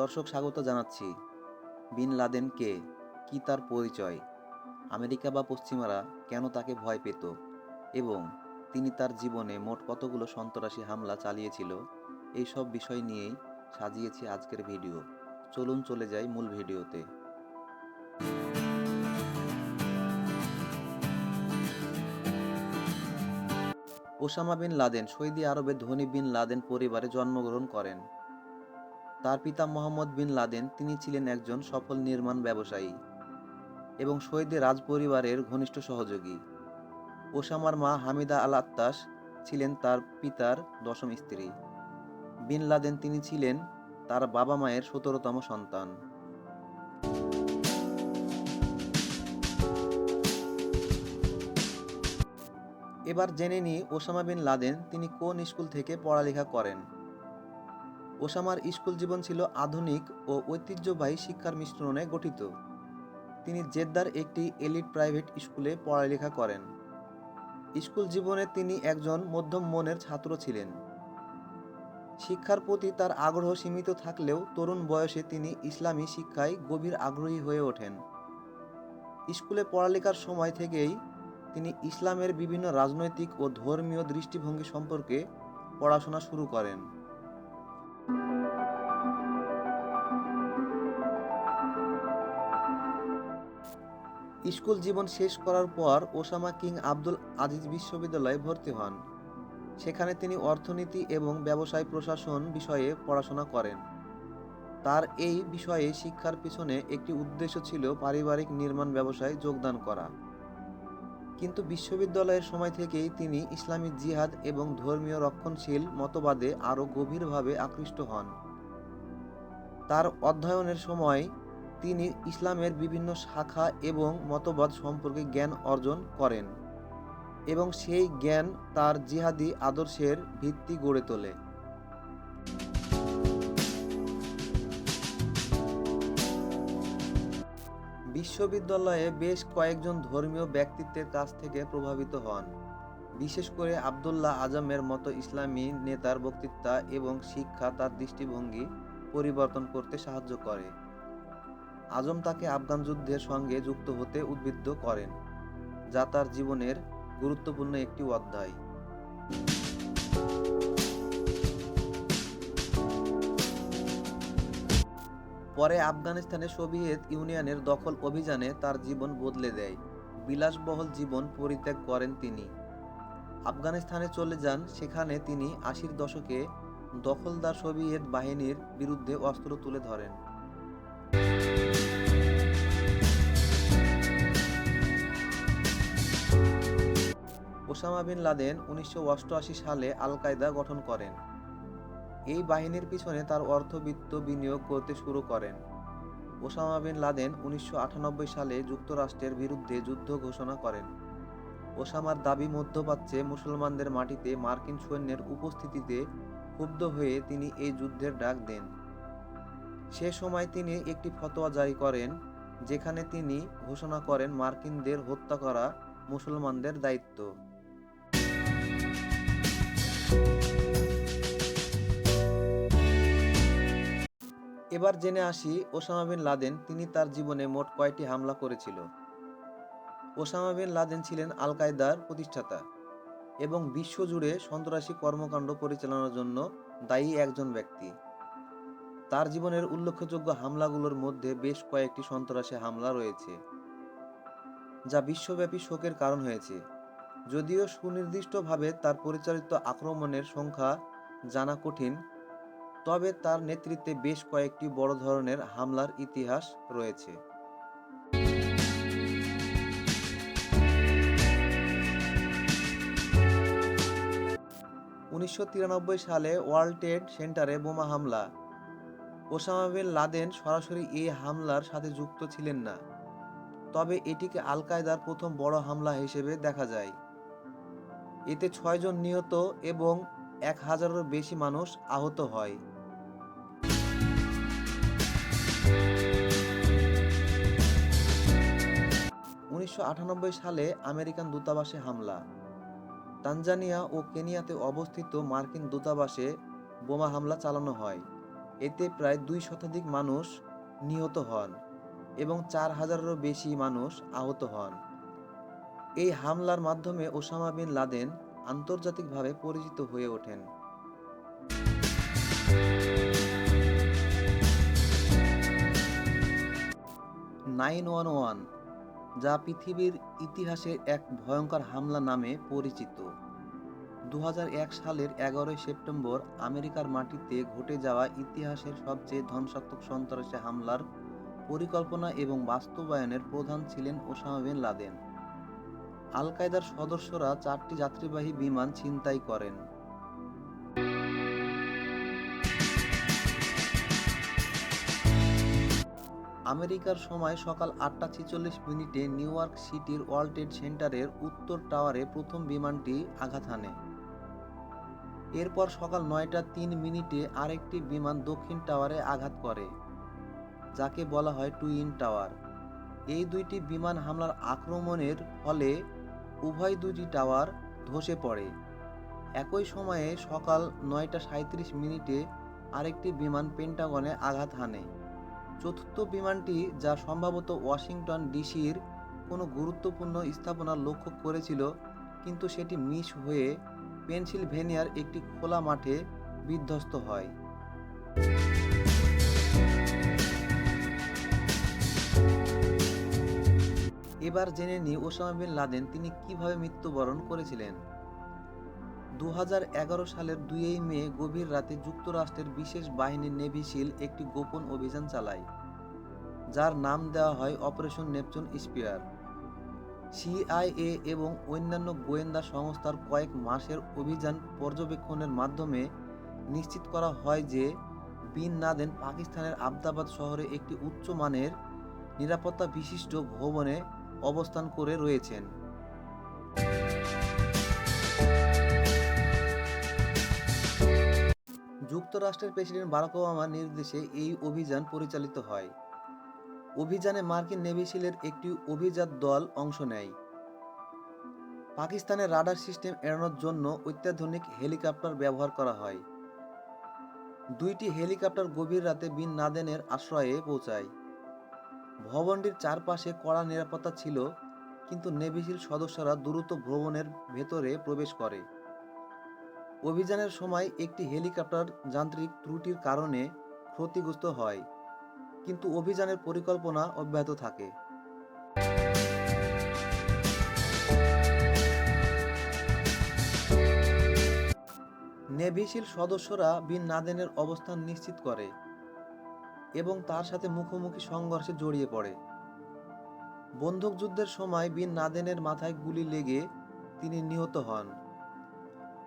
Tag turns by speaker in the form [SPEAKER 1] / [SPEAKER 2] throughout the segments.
[SPEAKER 1] দর্শক স্বাগত জানাচ্ছি বিন লাদেন কে কি তার পরিচয় আমেরিকা বা পশ্চিমারা কেন তাকে ভয় পেত এবং তিনি তার জীবনে মোট কতগুলো সন্ত্রাসী হামলা চালিয়েছিল এই সব বিষয় নিয়েই সাজিয়েছি আজকের ভিডিও চলুন চলে যাই মূল ভিডিওতে ওসামা বিন লাদেন সৌদি আরবের ধনী বিন লাদেন পরিবারে জন্মগ্রহণ করেন তার পিতা মোহাম্মদ বিন লাদেন তিনি ছিলেন একজন সফল নির্মাণ ব্যবসায়ী এবং শহীদের রাজ পরিবারের ঘনিষ্ঠ সহযোগী ওসামার মা হামিদা আল আত্তাস ছিলেন তার পিতার দশম স্ত্রী বিন লাদেন তিনি ছিলেন তার বাবা মায়ের সতেরোতম সন্তান এবার জেনে নিই ওসামা বিন লাদেন তিনি কোন স্কুল থেকে পড়ালেখা করেন ওসামার স্কুল জীবন ছিল আধুনিক ও ঐতিহ্যবাহী শিক্ষার মিশ্রণে গঠিত তিনি জেদ্দার একটি এলিট প্রাইভেট স্কুলে পড়ালেখা করেন স্কুল জীবনে তিনি একজন মধ্যম মনের ছাত্র ছিলেন শিক্ষার প্রতি তার আগ্রহ সীমিত থাকলেও তরুণ বয়সে তিনি ইসলামী শিক্ষায় গভীর আগ্রহী হয়ে ওঠেন স্কুলে পড়ালেখার সময় থেকেই তিনি ইসলামের বিভিন্ন রাজনৈতিক ও ধর্মীয় দৃষ্টিভঙ্গি সম্পর্কে পড়াশোনা শুরু করেন স্কুল জীবন শেষ করার পর ওসামা কিং আব্দুল আজিজ বিশ্ববিদ্যালয়ে ভর্তি হন সেখানে তিনি অর্থনীতি এবং ব্যবসায় প্রশাসন বিষয়ে পড়াশোনা করেন তার এই বিষয়ে শিক্ষার পিছনে একটি উদ্দেশ্য ছিল পারিবারিক নির্মাণ ব্যবসায় যোগদান করা কিন্তু বিশ্ববিদ্যালয়ের সময় থেকেই তিনি ইসলামী জিহাদ এবং ধর্মীয় রক্ষণশীল মতবাদে আরও গভীরভাবে আকৃষ্ট হন তার অধ্যয়নের সময় তিনি ইসলামের বিভিন্ন শাখা এবং মতবাদ সম্পর্কে জ্ঞান অর্জন করেন এবং সেই জ্ঞান তার জিহাদি আদর্শের ভিত্তি গড়ে তোলে বিশ্ববিদ্যালয়ে বেশ কয়েকজন ধর্মীয় ব্যক্তিত্বের কাছ থেকে প্রভাবিত হন বিশেষ করে আবদুল্লাহ আজমের মতো ইসলামী নেতার বক্তৃতা এবং শিক্ষা তার দৃষ্টিভঙ্গি পরিবর্তন করতে সাহায্য করে আজম তাকে আফগান যুদ্ধের সঙ্গে যুক্ত হতে উদ্বুদ্ধ করেন যা তার জীবনের গুরুত্বপূর্ণ একটি অধ্যায় পরে আফগানিস্তানে সোভিয়েত ইউনিয়নের দখল অভিযানে তার জীবন বদলে দেয় বিলাসবহল জীবন পরিত্যাগ করেন তিনি আফগানিস্তানে চলে যান সেখানে তিনি আশির দশকে দখলদার সোভিয়েত বাহিনীর বিরুদ্ধে অস্ত্র তুলে ধরেন ওসামা বিন লাদেন উনিশশো সালে আল কায়দা গঠন করেন এই বাহিনীর পিছনে তার অর্থবিত্ত বিনিয়োগ করতে শুরু করেন ওসামা বিন লাদেন উনিশশো সালে যুক্তরাষ্ট্রের বিরুদ্ধে যুদ্ধ ঘোষণা করেন ওসামার দাবি মধ্যপ্রাচ্যে মুসলমানদের মাটিতে মার্কিন সৈন্যের উপস্থিতিতে ক্ষুব্ধ হয়ে তিনি এই যুদ্ধের ডাক দেন সে সময় তিনি একটি ফতোয়া জারি করেন যেখানে তিনি ঘোষণা করেন মার্কিনদের হত্যা করা মুসলমানদের দায়িত্ব এবার জেনে আসি ওসামা বিন লাদেন তিনি তার জীবনে মোট কয়টি হামলা করেছিল ওসামা বিন লাদেন ছিলেন আল কায়দার প্রতিষ্ঠাতা এবং বিশ্বজুড়ে সন্ত্রাসী কর্মকাণ্ড পরিচালনার জন্য দায়ী একজন ব্যক্তি তার জীবনের উল্লেখযোগ্য হামলাগুলোর মধ্যে বেশ কয়েকটি সন্ত্রাসী হামলা রয়েছে যা বিশ্বব্যাপী শোকের কারণ হয়েছে যদিও সুনির্দিষ্টভাবে তার পরিচালিত আক্রমণের সংখ্যা জানা কঠিন তবে তার নেতৃত্বে বেশ কয়েকটি বড় ধরনের হামলার ইতিহাস রয়েছে উনিশশো সালে ওয়ার্ল্ড ট্রেড সেন্টারে বোমা হামলা ওসামা বিন লাদেন সরাসরি এই হামলার সাথে যুক্ত ছিলেন না তবে এটিকে আল কায়দার প্রথম বড় হামলা হিসেবে দেখা যায় এতে ছয়জন নিহত এবং এক হাজারেরও বেশি মানুষ আহত হয় উনিশশো সালে আমেরিকান দূতাবাসে হামলা তানজানিয়া ও কেনিয়াতে অবস্থিত মার্কিন দূতাবাসে বোমা হামলা চালানো হয় এতে প্রায় দুই শতাধিক মানুষ নিহত হন এবং চার হাজারেরও বেশি মানুষ আহত হন এই হামলার মাধ্যমে ওসামা বিন লাদেন আন্তর্জাতিকভাবে পরিচিত হয়ে ওঠেন নাইন ওয়ান ওয়ান যা পৃথিবীর ইতিহাসে এক ভয়ঙ্কর হামলা নামে পরিচিত দু সালের এগারোই সেপ্টেম্বর আমেরিকার মাটিতে ঘটে যাওয়া ইতিহাসের সবচেয়ে ধ্বংসাত্মক সন্ত্রাসী হামলার পরিকল্পনা এবং বাস্তবায়নের প্রধান ছিলেন ওসামা বিন লাদেন আল কায়দার সদস্যরা চারটি যাত্রীবাহী বিমান ছিনতাই করেন আমেরিকার সময় সকাল আটটা ছেচল্লিশ মিনিটে নিউ ইয়র্ক সিটির ওয়ার্ল্ড ট্রেড সেন্টারের উত্তর টাওয়ারে প্রথম বিমানটি আঘাত হানে এরপর সকাল নয়টা তিন মিনিটে আরেকটি বিমান দক্ষিণ টাওয়ারে আঘাত করে যাকে বলা হয় টুইন টাওয়ার এই দুইটি বিমান হামলার আক্রমণের ফলে উভয় দুটি টাওয়ার ধসে পড়ে একই সময়ে সকাল নয়টা সাঁত্রিশ মিনিটে আরেকটি বিমান পেন্টাগনে আঘাত হানে চতুর্থ বিমানটি যা সম্ভবত ওয়াশিংটন ডিসির কোনো গুরুত্বপূর্ণ স্থাপনা লক্ষ্য করেছিল কিন্তু সেটি মিস হয়ে পেনসিলভেনিয়ার একটি খোলা মাঠে বিধ্বস্ত হয় এবার জেনে নিই ওসামা বিন লাদেন তিনি কিভাবে মৃত্যুবরণ করেছিলেন দু সালের দুই মে গভীর রাতে যুক্তরাষ্ট্রের বিশেষ বাহিনীর নেভিশিল একটি গোপন অভিযান চালায় যার নাম দেওয়া হয় অপারেশন নেপচুন স্পিয়ার সিআইএ এবং অন্যান্য গোয়েন্দা সংস্থার কয়েক মাসের অভিযান পর্যবেক্ষণের মাধ্যমে নিশ্চিত করা হয় যে বিন লাদেন পাকিস্তানের আবদাবাদ শহরে একটি উচ্চমানের নিরাপত্তা বিশিষ্ট ভবনে অবস্থান করে রয়েছেন যুক্তরাষ্ট্রের প্রেসিডেন্ট বারাক ওবামার নির্দেশে এই অভিযান পরিচালিত হয় অভিযানে মার্কিন নেভিসিলের একটি অভিজাত দল অংশ নেয় পাকিস্তানের রাডার সিস্টেম এড়ানোর জন্য অত্যাধুনিক হেলিকপ্টার ব্যবহার করা হয় দুইটি হেলিকপ্টার গভীর রাতে বিন লাদেনের আশ্রয়ে পৌঁছায় ভবনটির চারপাশে কড়া নিরাপত্তা ছিল কিন্তু নেভিসিল সদস্যরা দ্রুত ভ্রমণের ভেতরে প্রবেশ করে অভিযানের সময় একটি হেলিকপ্টার যান্ত্রিক ত্রুটির কারণে ক্ষতিগ্রস্ত হয় কিন্তু অভিযানের পরিকল্পনা অব্যাহত থাকে নেভিশিল সদস্যরা বিন নাদেনের অবস্থান নিশ্চিত করে এবং তার সাথে মুখোমুখি সংঘর্ষে জড়িয়ে পড়ে বন্দুকযুদ্ধের সময় বিন নাদেনের মাথায় গুলি লেগে তিনি নিহত হন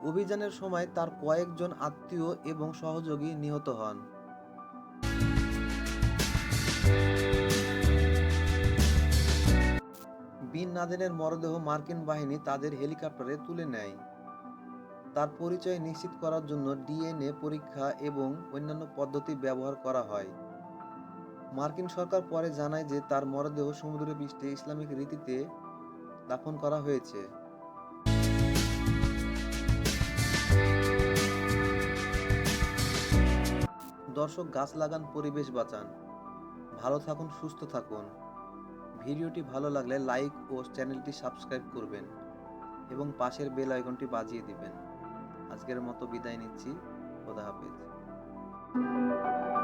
[SPEAKER 1] অভিযানের সময় তার কয়েকজন আত্মীয় এবং সহযোগী নিহত হন বিন নাদেনের মরদেহ মার্কিন বাহিনী তাদের হেলিকপ্টারে তুলে নেয় তার পরিচয় নিশ্চিত করার জন্য ডিএনএ পরীক্ষা এবং অন্যান্য পদ্ধতি ব্যবহার করা হয় মার্কিন সরকার পরে জানায় যে তার মরদেহ সমুদ্র পৃষ্ঠে ইসলামিক রীতিতে দাফন করা হয়েছে দর্শক গাছ লাগান পরিবেশ বাঁচান ভালো থাকুন সুস্থ থাকুন ভিডিওটি ভালো লাগলে লাইক ও চ্যানেলটি সাবস্ক্রাইব করবেন এবং পাশের বেল আইকনটি বাজিয়ে দিবেন আজকের মতো বিদায় নিচ্ছি খোদা হাফেজ